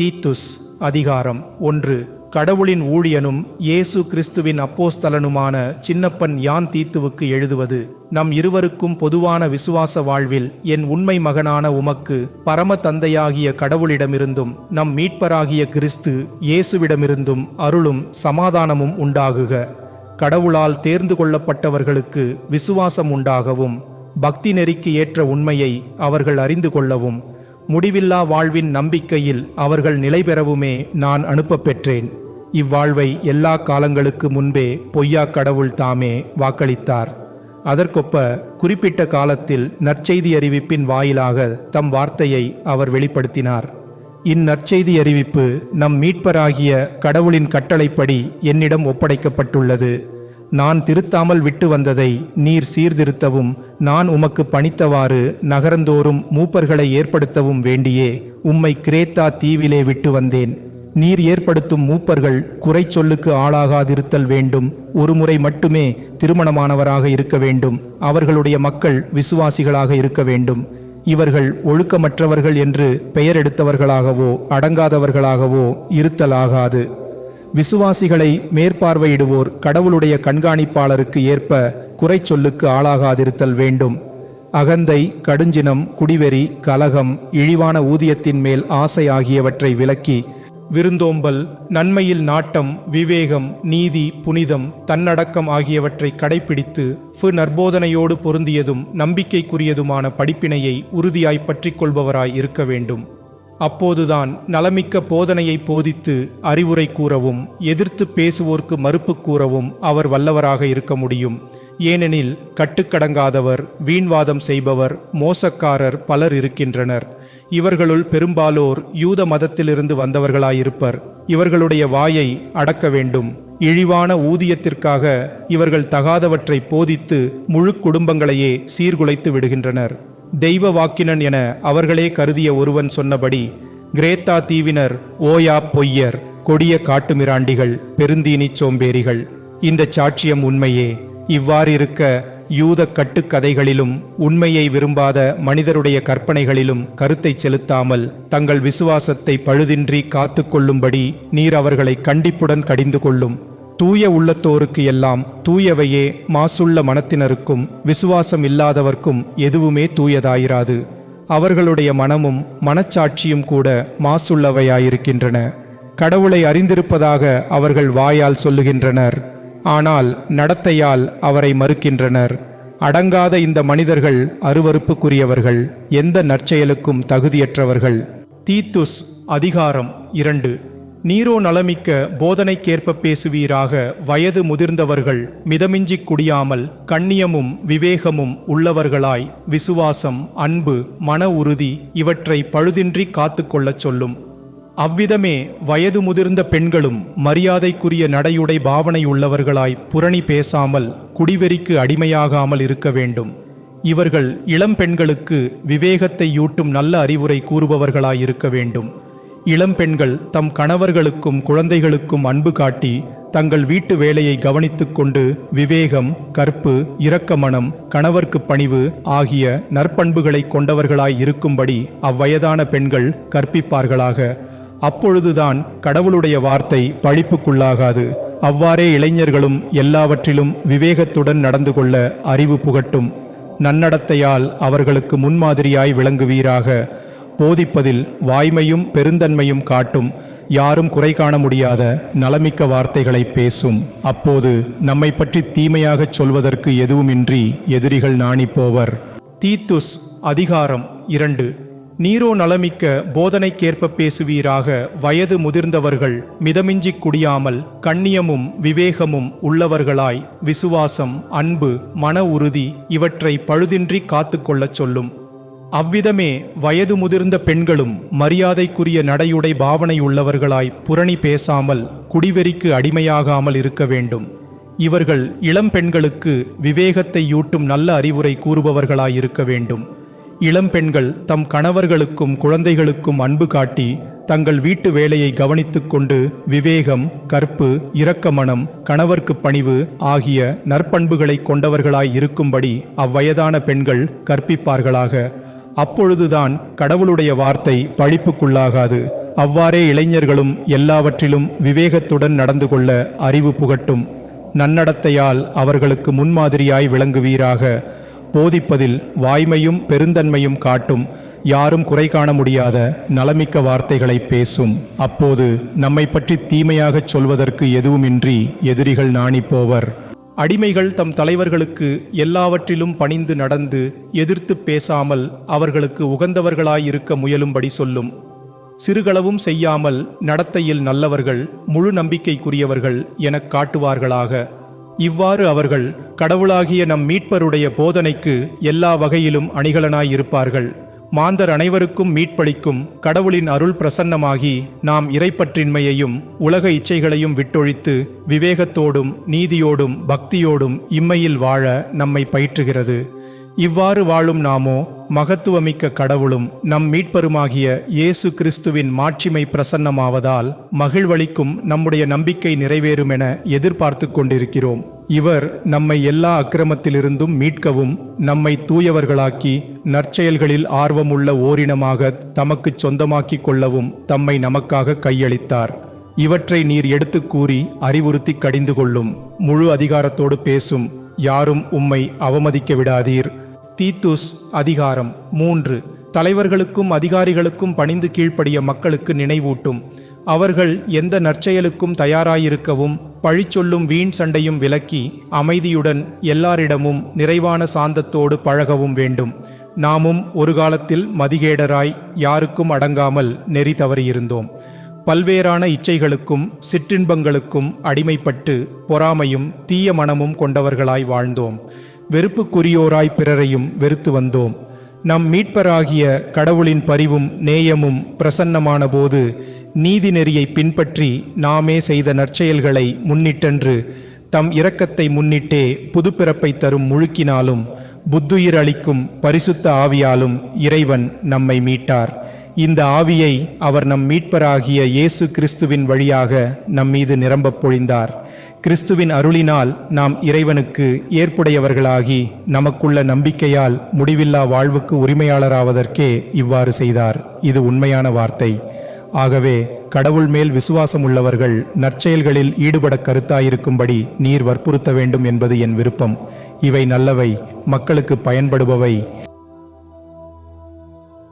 தீத்துஸ் அதிகாரம் ஒன்று. கடவுளின் ஊழியனும் இயேசு கிறிஸ்துவின் அப்போஸ்தலனுமான சின்னப்பன் யான் தீத்துவுக்கு எழுதுவது நம் இருவருக்கும் பொதுவான விசுவாச வாழ்வில் என் உண்மை மகனான உமக்கு பரம தந்தையாகிய கடவுளிடமிருந்தும் நம் மீட்பராகிய கிறிஸ்து இயேசுவிடமிருந்தும் அருளும் சமாதானமும் உண்டாகுக. கடவுளால் தேர்ந்து கொள்ளப்பட்டவர்களுக்கு விசுவாசம் உண்டாகவும் பக்தி நெறிக்கு ஏற்ற உண்மையை அவர்கள் அறிந்து கொள்ளவும். முடிவில்லா வாழ்வின் நம்பிக்கையில் அவர்கள் நிலை பெறவுமே நான் அனுப்பப் பெற்றேன். இவ்வாழ்வை எல்லா காலங்களுக்கு முன்பே பொய்யா கடவுள் தாமே வாக்களித்தார். அதற்கொப்ப குறிப்பிட்ட காலத்தில் நற்செய்தி அறிவிப்பின் வாயிலாக தம் வார்த்தையை அவர் வெளிப்படுத்தினார். இந்நற்செய்தி அறிவிப்பு நம் மீட்பராகிய கடவுளின் கட்டளைப்படி என்னிடம் ஒப்படைக்கப்பட்டுள்ளது. நான் திருத்தாமல் விட்டு வந்ததை நீர் சீர்திருத்தவும் நான் உமக்கு பணித்தவாறு நகரந்தோறும் மூப்பர்களை ஏற்படுத்தவும் வேண்டியே உம்மை கிரேத்தா தீவிலே விட்டு வந்தேன். நீர் ஏற்படுத்தும் மூப்பர்கள் குறை சொல்லுக்கு ஆளாகாதிருத்தல் வேண்டும் ஒருமுறை மட்டுமே திருமணமானவராக இருக்க வேண்டும் அவர்களுடைய மக்கள் விசுவாசிகளாக இருக்க வேண்டும். இவர்கள் ஒழுக்கமற்றவர்கள் என்று பெயர் எடுத்தவர்களாகவோ அடங்காதவர்களாகவோ இருத்தலாகாது. விசுவாசிகளை மேற்பார்வையிடுவோர் கடவுளுடைய கண்காணிப்பாளருக்கு ஏற்ப குறை சொல்லுக்கு ஆளாகாதிருத்தல் வேண்டும். அகந்தை கடுஞ்சினம் குடிவெறி கலகம் இழிவான ஊதியத்தின் மேல் ஆசை ஆகியவற்றை விலக்கி விருந்தோம்பல் நன்மையில் நாட்டம் விவேகம் நீதி புனிதம் தன்னடக்கம் ஆகியவற்றை கடைப்பிடித்து ஃபு நற்போதனையோடு பொருந்தியதும் நம்பிக்கைக்குரியதுமான படிப்பினையை உறுதியாய் பற்றிக்கொள்பவராய் இருக்க வேண்டும். அப்போதுதான் நலமிக்க போதனையை போதித்து அறிவுரை கூறவும் எதிர்த்து பேசுவோர்க்கு மறுப்பு கூறவும் அவர் வல்லவராக இருக்க முடியும். ஏனெனில் கட்டுக்கடங்காதவர் வீண்வாதம் செய்பவர் மோசக்காரர் பலர் இருக்கின்றனர். இவர்களுள் பெரும்பாலோர் யூத மதத்திலிருந்து வந்தவர்களாயிருப்பர். இவர்களுடைய வாயை அடக்க வேண்டும். இழிவான ஊதியத்திற்காக இவர்கள் தகாதவற்றை போதித்து முழு குடும்பங்களையே சீர்குலைத்து விடுகின்றனர். தெய்வ வாக்கினன் என அவர்களே கருதிய ஒருவன் சொன்னபடி கிரேத்தா தீவினர் ஓயா பொய்யர் கொடிய காட்டுமிராண்டிகள் பெருந்தீனிச் சோம்பேறிகள். இந்த சாட்சியம் உண்மையே. இவ்வாறிருக்க யூத கட்டுக்கதைகளிலும் உண்மையை விரும்பாத மனிதருடைய கற்பனைகளிலும் கருத்தை செலுத்தாமல் தங்கள் விசுவாசத்தை பழுதின்றி காத்து கொள்ளும்படி நீர் அவர்களை கண்டிப்புடன் கடிந்து கொள்ளும். தூய உள்ளத்தோருக்கு எல்லாம் தூயவையே மாசுள்ள மனத்தினருக்கும் விசுவாசம் இல்லாதவர்க்கும் எதுவுமே தூயதாயிராது. அவர்களுடைய மனமும் மனச்சாட்சியும் கூட மாசுள்ளவையாயிருக்கின்றன. கடவுளை அறிந்திருப்பதாக அவர்கள் வாயால் சொல்லுகின்றனர். ஆனால் நடத்தையால் அவரை மறுக்கின்றனர். அடங்காத இந்த மனிதர்கள் அருவருப்புக்குரியவர்கள் எந்த நற்செயலுக்கும் தகுதியற்றவர்கள். தீத்துஸ் அதிகாரம் இரண்டு. நீரோ நலமிக்க போதனைக்கேற்ப பேசுவீராக வயது முதிர்ந்தவர்கள் மிதமிஞ்சிக் குடியாமல் கண்ணியமும் விவேகமும் உள்ளவர்களாய் விசுவாசம் அன்பு மன உறுதி இவற்றை பழுதின்றி காத்துக்கொள்ளச் சொல்லும். அவ்விதமே வயது முதிர்ந்த பெண்களும் மரியாதைக்குரிய நடையுடை பாவனையுள்ளவர்களாய் புரணி பேசாமல் குடிவெறிக்கு அடிமையாகாமல் இருக்க வேண்டும். இவர்கள் இளம்பெண்களுக்கு விவேகத்தை யூட்டும் நல்ல அறிவுரை கூறுபவர்களாயிருக்க வேண்டும். இளம்பெண்கள் தம் கணவர்களுக்கும் குழந்தைகளுக்கும் அன்பு காட்டி தங்கள் வீட்டு வேலையை கவனித்துக்கொண்டு விவேகம் கற்பு இரக்கமனம் கணவர்க்கு பணிவு ஆகிய நற்பண்புகளை கொண்டவர்களாய் இருக்கும்படி அவ்வயதான பெண்கள் கற்பிப்பார்களாக. அப்பொழுதுதான் கடவுளுடைய வார்த்தை பழிப்புக்குள்ளாகாது. அவ்வாறே இளைஞர்களும் எல்லாவற்றிலும் விவேகத்துடன் நடந்து கொள்ள அறிவு புகட்டும். நன்னடத்தையால் அவர்களுக்கு முன்மாதிரியாய் விளங்குவீராக. போதிப்பதில் வாய்மையும் பெருந்தன்மையும் காட்டும். யாரும் குறை காண முடியாத நலமிக்க வார்த்தைகளை பேசும். அப்போது நம்மை பற்றி தீமையாகச் சொல்வதற்கு எதுவுமின்றி எதிரிகள் நாணிப்போவர். தீத்துஸ் அதிகாரம் இரண்டு. நீரோ நலமிக்க போதனைக்கேற்ப பேசுவீராக வயது முதிர்ந்தவர்கள் மிதமிஞ்சிக் குடியாமல் கண்ணியமும் விவேகமும் உள்ளவர்களாய் விசுவாசம் அன்பு மன உறுதி இவற்றை பழுதின்றி காத்துக்கொள்ளச் சொல்லும். அவ்விதமே வயது முதிர்ந்த பெண்களும் மரியாதைக்குரிய நடையுடை பாவனை உள்ளவர்களாய் புரணி பேசாமல் குடிவெறிக்கு அடிமையாகாமல் இருக்க வேண்டும். இவர்கள் இளம் பெண்களுக்கு விவேகத்தை யூட்டும் நல்ல அறிவுரை கூறுபவர்களாய் இருக்க வேண்டும். இளம் பெண்கள் தம் கணவர்களுக்கும் குழந்தைகளுக்கும் அன்பு காட்டி தங்கள் வீட்டு வேலையை கவனித்துக்கொண்டு விவேகம் கற்பு இரக்கமனம் கணவர்க்கு பணிவு ஆகிய நற்பண்புகளை கொண்டவர்களாய் இருக்கும்படி அவ்வயதான பெண்கள் கற்பிப்பார்களாக. அப்பொழுதுதான் கடவுளுடைய வார்த்தை பழிப்புக்குள்ளாகாது. அவ்வாறே இளைஞர்களும் எல்லாவற்றிலும் விவேகத்துடன் நடந்து கொள்ள அறிவு புகட்டும். நன்னடத்தையால் அவர்களுக்கு முன்மாதிரியாய் விளங்குவீராக. போதிப்பதில் வாய்மையும் பெருந்தன்மையும் காட்டும். யாரும் குறை காண முடியாத நலமிக்க வார்த்தைகளை பேசும். அப்போது நம்மை பற்றி தீமையாகச் சொல்வதற்கு எதுவுமின்றி எதிரிகள் நாணிப்போவர். அடிமைகள் தம் தலைவர்களுக்கு எல்லாவற்றிலும் பணிந்து நடந்து எதிர்த்து பேசாமல் அவர்களுக்கு உகந்தவர்களாயிருக்க முயலும்படி சொல்லும். சிறுகளவும் செய்யாமல் நடத்தையில் நல்லவர்கள் முழு நம்பிக்கைக்குரியவர்கள் எனக் காட்டுவார்களாக. இவ்வாறு அவர்கள் கடவுளாகிய நம் மீட்பருடைய போதனைக்கு எல்லா வகையிலும் அணிகலனாயிருப்பார்கள். மாந்தர் அனைவருக்கும் மீட்பளிக்கும் கடவுளின் அருள் பிரசன்னமாகி நாம் இறைப்பற்றின்மையையும் உலக இச்சைகளையும் விட்டொழித்து விவேகத்தோடும் நீதியோடும் பக்தியோடும் இம்மையில் வாழ நம்மை பயிற்றுகிறது. இவ்வாறு வாழும் நாமோ மகத்துவமிக்க கடவுளும் நம் மீட்பருமாகிய இயேசு கிறிஸ்துவின் மாட்சிமை பிரசன்னமாவதால் மகிழ்வளிக்கும் நம்முடைய நம்பிக்கை நிறைவேறும் என எதிர்பார்த்து கொண்டிருக்கிறோம். இவர் நம்மை எல்லா அக்கிரமத்திலிருந்தும் மீட்கவும் நம்மை தூயவர்களாக்கி நற்செயல்களில் ஆர்வமுள்ள ஓரினமாக தமக்குச் சொந்தமாக்கிக் கொள்ளவும் தம்மை நமக்காக கையளித்தார். இவற்றை நீர் எடுத்துக் கூறி அறிவுறுத்தி கடிந்து கொள்ளும் முழு அதிகாரத்தோடு பேசும் யாரும் உம்மை அவமதிக்க விடாதீர். தீத்துஸ் அதிகாரம் மூன்று. தலைவர்களுக்கும் அதிகாரிகளுக்கும் பணிந்து கீழ்ப்படிய மக்களுக்கு நினைவூட்டும். அவர்கள் எந்த நற்செயலுக்கும் தயாராயிருக்கவும் பழிச்சொல்லும் வீண் சண்டையும் விலக்கி அமைதியுடன் எல்லாரிடமும் நிறைவான சாந்தத்தோடு பழகவும் வேண்டும். நாமும் ஒரு காலத்தில் மதிகேடராய் யாருக்கும் அடங்காமல் நெறி தவறியிருந்தோம். பல்வேறான இச்சைகளுக்கும் சிற்றின்பங்களுக்கும் அடிமைப்பட்டு பொறாமையும் தீய மனமும் கொண்டவர்களாய் வாழ்ந்தோம். வெறுப்புக்குரியோராய் பிறரையும் வெறுத்து வந்தோம். நம் மீட்பராகிய கடவுளின் பரிவும் நேயமும் பிரசன்னமான போது நீதி நெறியை பின்பற்றி நாமே செய்த நற்செயல்களை முன்னிட்டன்று தம் இரக்கத்தை முன்னிட்டே புதுப்பிறப்பை தரும் முழுக்கினாலும் புத்துயிர் அளிக்கும் பரிசுத்த ஆவியாலும் இறைவன் நம்மை மீட்டார். இந்த ஆவியை அவர் நம் மீட்பராகிய இயேசு கிறிஸ்துவின் வழியாக நம் மீது நிரம்பப் பொழிந்தார். கிறிஸ்துவின் அருளினால் நாம் இறைவனுக்கு ஏற்புடையவர்களாகி நமக்குள்ள நம்பிக்கையால் முடிவில்லா வாழ்வுக்கு உரிமையாளராவதற்கே இவ்வாறு செய்தார். இது உண்மையான வார்த்தை. ஆகவே கடவுள் மேல் விசுவாசம் உள்ளவர்கள் நற்செயல்களில் ஈடுபட கருத்தாயிருக்கும்படி நீர் வற்புறுத்த வேண்டும் என்பது என் விருப்பம். இவை நல்லவை மக்களுக்கு பயன்படுபவை.